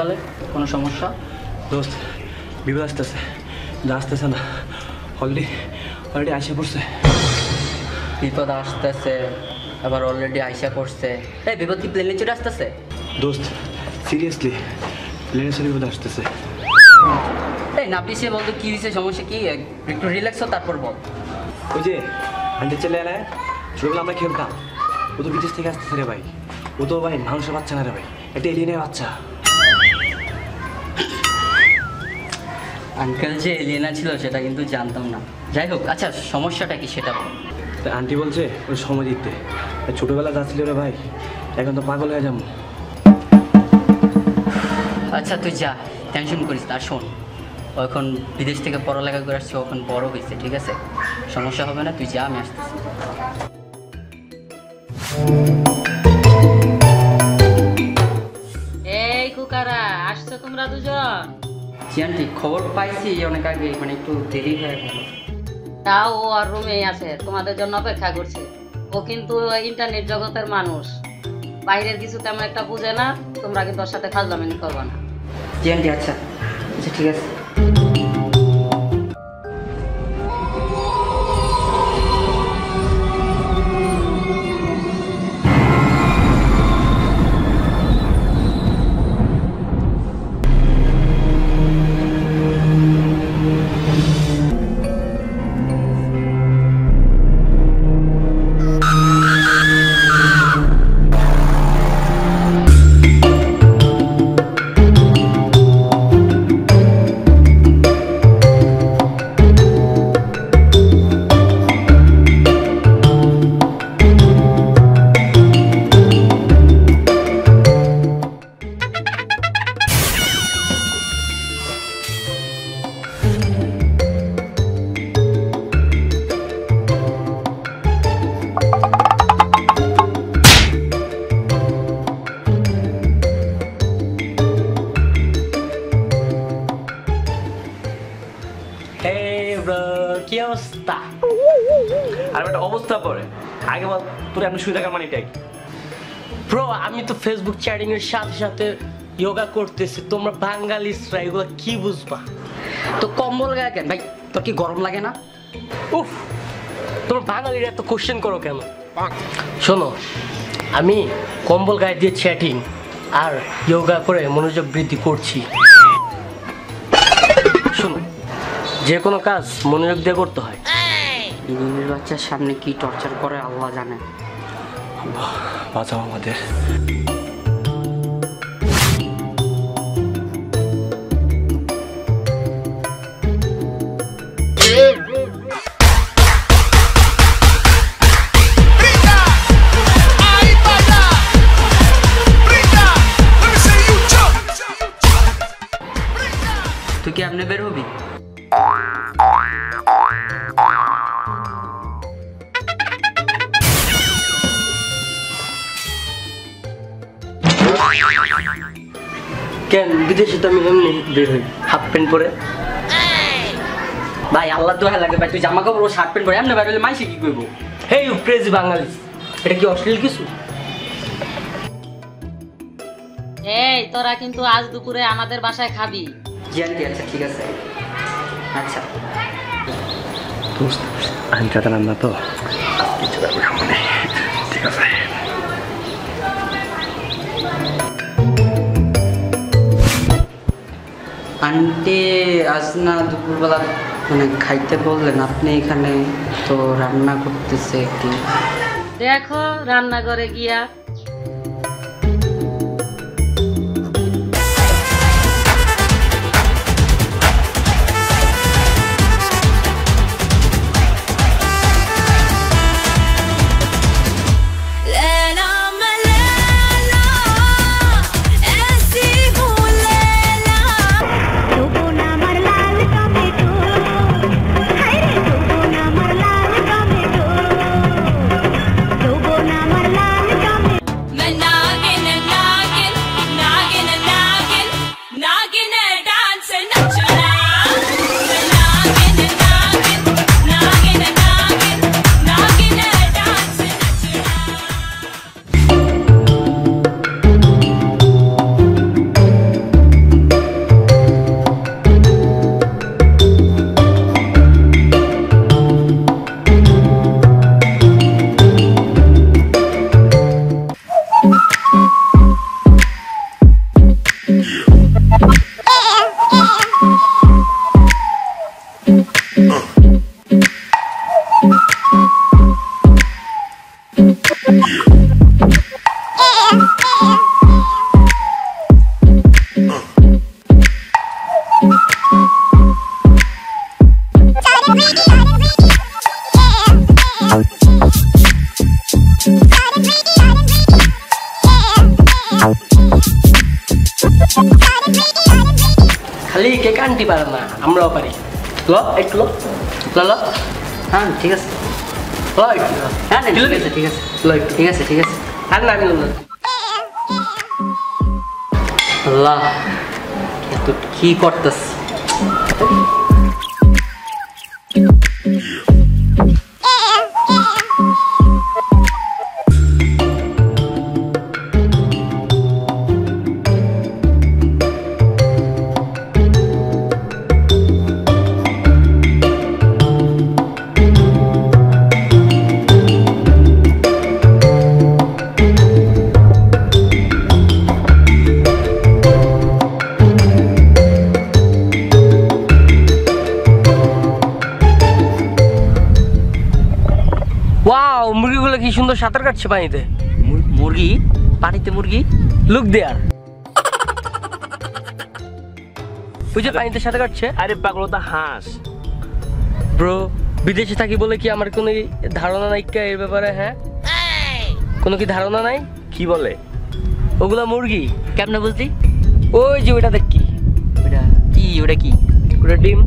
সকালে কোনো সমস্যা? দোস্ত বিপদ আসতেছে আসতেছে না। অলরেডি অলরেডি আসে পড়ছে। বিপদ আসতেছে আবার অলরেডি আইসা করছে এই বিপদ কি প্লেনে চড়ে আসতেছে? দোস্ত সিরিয়াসলি প্লেনের সাথে বিপদ আসতেছে। এই না পিছিয়ে বলতো কি হয়েছে সমস্যা কি? একটু রিল্যাক্স তারপর বল। ওই যে আন্টি ছেলে এলায় ছোটবেলা আমরা খেলতাম। ও তো বিদেশ থেকে আসতেছে রে ভাই। ও তো ভাই মানুষের বাচ্চা না রে ভাই। একটা এলিয়েনের বাচ্চা। আঙ্কেল যে এলিয়েনা ছিল সেটা কিন্তু জানতাম না। যাই হোক আচ্ছা সমস্যাটা কি সেটা বল। আন্টি বলছে ওই সময় দিতে। ছোটবেলা যাচ্ছিল রে ভাই এখন তো পাগল হয়ে যাব। আচ্ছা তুই যা টেনশন করিস না আর শোন। ও এখন বিদেশ থেকে পড়ালেখা করে আসছে ও এখন বড় হয়েছে ঠিক আছে? সমস্যা হবে না তুই যা আমি আসতেছি। এই কুকারা আসছো তোমরা দুজন? জিয়ান খবর পাইছি অনেক আগে মানে একটু দেরি হয়ে গেল। তাও ও আর রুমেই আছে তোমাদের জন্য অপেক্ষা করছে। ও কিন্তু ইন্টারনেট জগতের মানুষ। বাইরের কিছু তেমন একটা বুঝে না তোমরা কিন্তু ওর সাথে খাজলামিনি করবে না। জিয়ান আচ্ছা আচ্ছা ঠিক আছে। কি অবস্থা? আর একটা অবস্থা পরে। আগে বল তোর এমন শুয়ে থাকার মানিটাই ব্রো আমি তো ফেসবুক চ্যাটিং এর সাথে সাথে যোগা করতেছি। তোমরা বাঙালিসরা এগুলো কি বুঝবা? তো কম্বল গায়ে কেন? ভাই তোর কি গরম লাগে না? উফ তোমরা বাঙালিরা এত কোশ্চেন করো কেন? শোনো আমি কম্বল গায়ে দিয়ে চ্যাটিং আর যোগা করে মনোযোগ বৃদ্ধি করছি। যে কোনো কাজ মনোযোগ দিয়ে করতে হয়। ইঞ্জিনিয়ার বাচ্চার সামনে কি টর্চার করে আল্লাহ জানে। বাঁচাও আমাদের। কেন? বিদেশে তো আমি এমনি বের হই হাফ প্যান্ট পরে। ভাই আল্লাহ দোয়া লাগে ভাই তুই জামা কাপড় ও শার্ট প্যান্ট পরে এমনি বাইরে হলে মাইসে কি করব? হেই ইউ ক্রেজি বাঙালি এটা কি অশ্লীল কিছু? এই তোরা কিন্তু আজ দুপুরে আমাদের বাসায় খাবি। জিয়ান্তি আচ্ছা ঠিক আছে। আচ্ছা। আমি চাটা রান্না তো? ঠিক আছে। আন্টি আজ না দুপুরবেলা মানে খাইতে বললেন, আপনি এখানে তো রান্না করতেছে কি দেখো রান্নাঘরে গিয়া কান্তি পারে না আমরাও পারি। ল একটু ল। ল হ্যাঁ ঠিক আছে। ল একটু হ্যাঁ ঠিক আছে ঠিক আছে। ল একটু। ঠিক আছে ঠিক আছে। আর না আমি ল আল্লাহ কি করতেছ? সাঁতার কাটছে পানিতে? মুরগি? পানিতে মুরগি? লুক দেয়ার বুঝে পানিতে সাঁতার কাটছে? আরে পাগল তো হাঁস। ব্রো বিদেশে থাকি বলে কি আমার কোনো ধারণা নাই কা এর ব্যাপারে হ্যাঁ? কোনো কি ধারণা নাই? কি বলে? ওগুলা মুরগি। কেমনে বুঝলি? ওই যে ওটা দেখ কি। ওটা কি? ওটা কি? ওটা ডিম।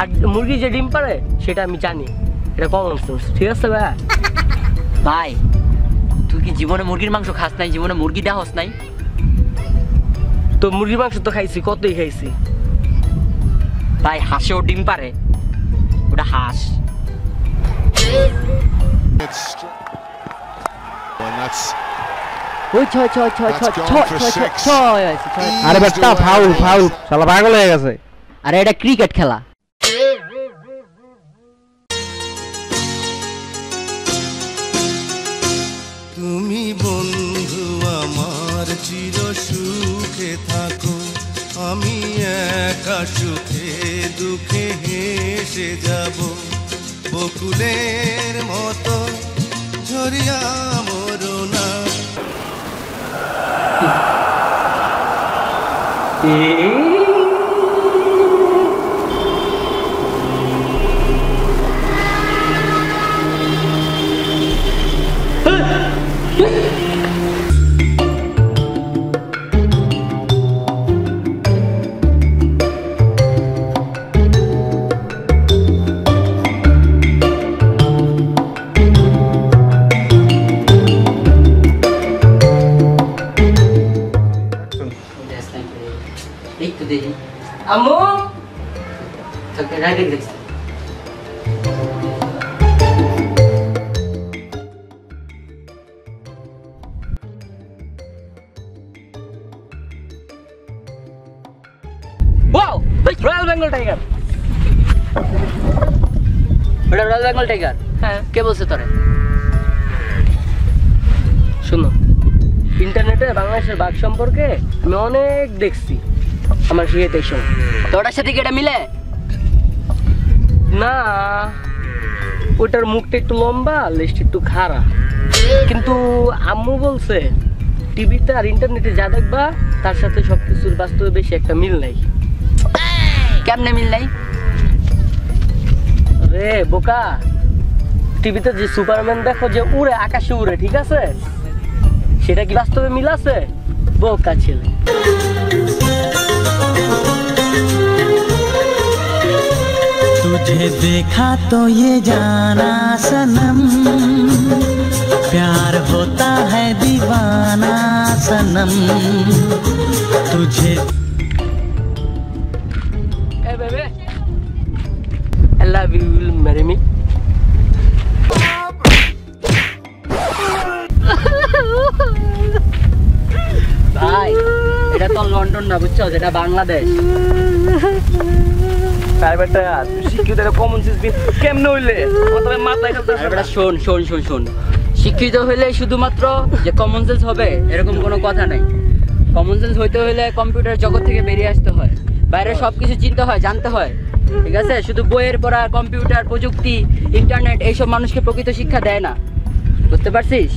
আর মুরগি যে ডিম পারে সেটা আমি জানি। এটা কমন সেন্স ঠিক আছে ভাই ভাই তুই কি জীবনে মুরগির মাংস খাস নাই জীবনে মুরগি দেহস নাই তো মুরগির মাংস তো খাইছি কতই খাইছি ভাই হাঁসেও ডিম পারে ওটা হাঁস আরে বেটা ফাউল ফাউল শালা পাগল হয়ে গেছে আরে এটা ক্রিকেট খেলা আমি একা সুখে দুঃখে হেসে যাব। বকুলের মতো ঝরিয়া মরুনা। এই দেখি। আম্মু! তোকে দেখছি। Royal Bengal tiger royal Bengal tiger হ্যাঁ। কে বলছে তোরে? শোনো ইন্টারনেটে বাংলাদেশের বাঘ সম্পর্কে আমি অনেক দেখছি। আমার শিখেতে সময় তো ওটার সাথে কি এটা মিলে? না ওটার মুখটা একটু লম্বা লেজটা একটু খাড়া। কিন্তু আম্মু বলছে টিভিতে আর ইন্টারনেটে যা দেখবা তার সাথে সবকিছুর বাস্তবে বেশি একটা মিল নাই। কেমনে মিল নাই? রে বোকা টিভিতে যে সুপারম্যান দেখো যে উড়ে আকাশে উড়ে ঠিক আছে? সেটা কি বাস্তবে মিল আছে? বোকা ছেলে। तुझे देखा तो ये जाना सनम। प्यार होता है दीवाना सनम। तुझे ए, baby. I love you will marry এটা তো লন্ডন না বুঝছ? এটা বাংলাদেশ। শিক্ষিত কমন সেন্স কেমনে হইলে? তবে মাথায় খেলতে শোন শোন শোন শোন। শিক্ষিত হলে শুধুমাত্র যে কমন সেন্স হবে এরকম কোনো কথা নাই। কমন সেন্স হইতে হলে কম্পিউটার জগৎ থেকে বেরিয়ে আসতে হয়। বাইরে সব কিছু চিনতে হয় জানতে হয়। ঠিক আছে? শুধু বইয়ের পড়া কম্পিউটার প্রযুক্তি ইন্টারনেট এইসব মানুষকে প্রকৃত শিক্ষা দেয় না। বুঝতে পারছিস?